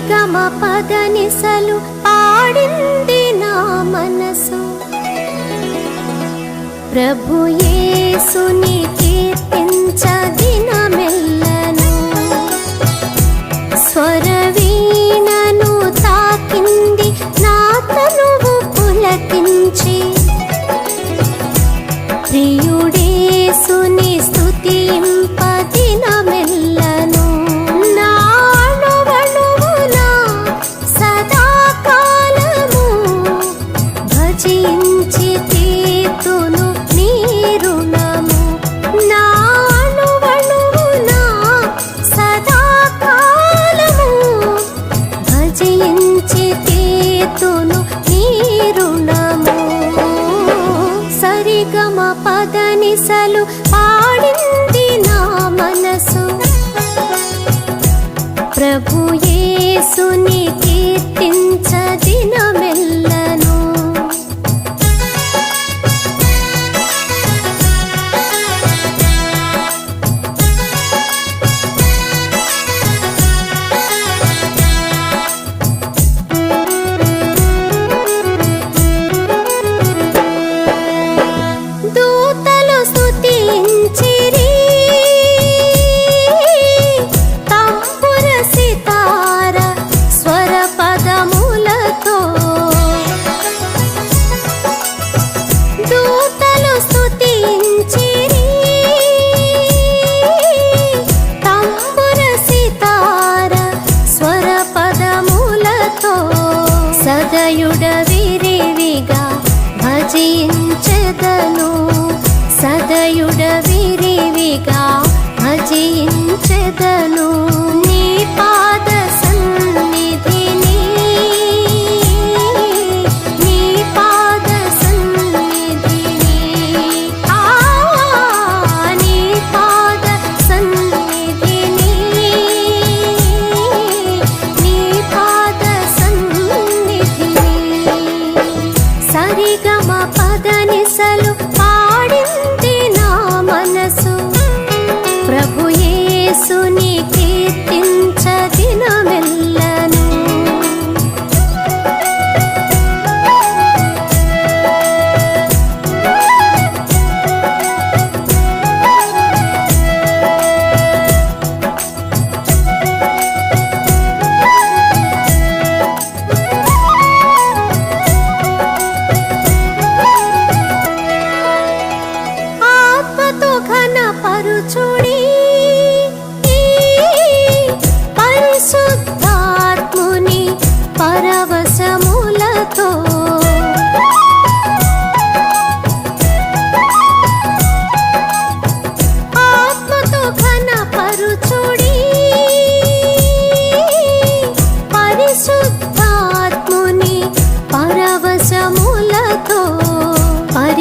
గమ పదనిసలు పాడింది నా మనసు. ప్రభు సుని सुनी నాదయుడ విరివిగా భజించెదను. సదయుడ విరివిగా భజించెదను. నీ పాద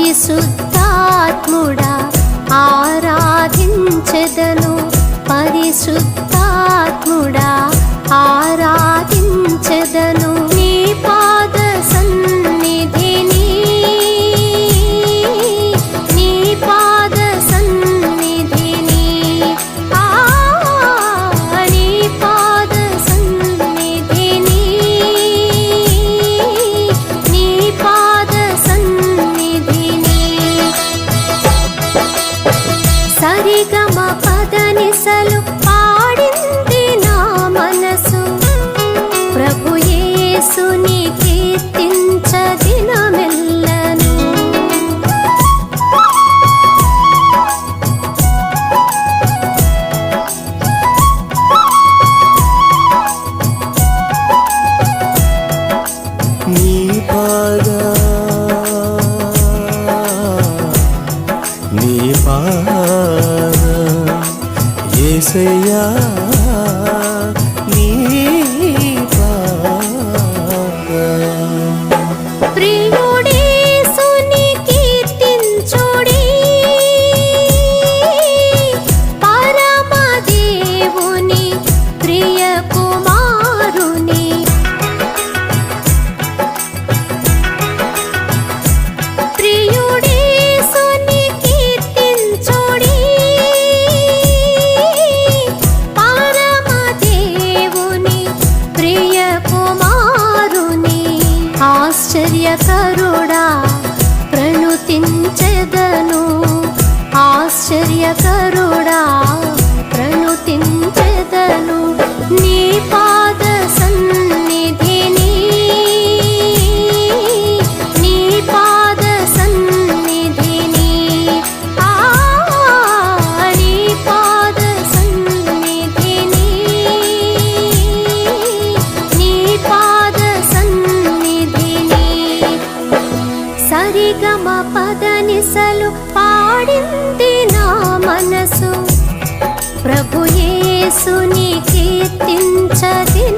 పరిశుద్ధాత్ముడా ఆరాధించదను పరిశుద్ధాత్ముడా ఆ salud. ఏసయ్యా సరిగమ పాడింది నా మనసు. ప్రభుయేసుని కీర్తించదిన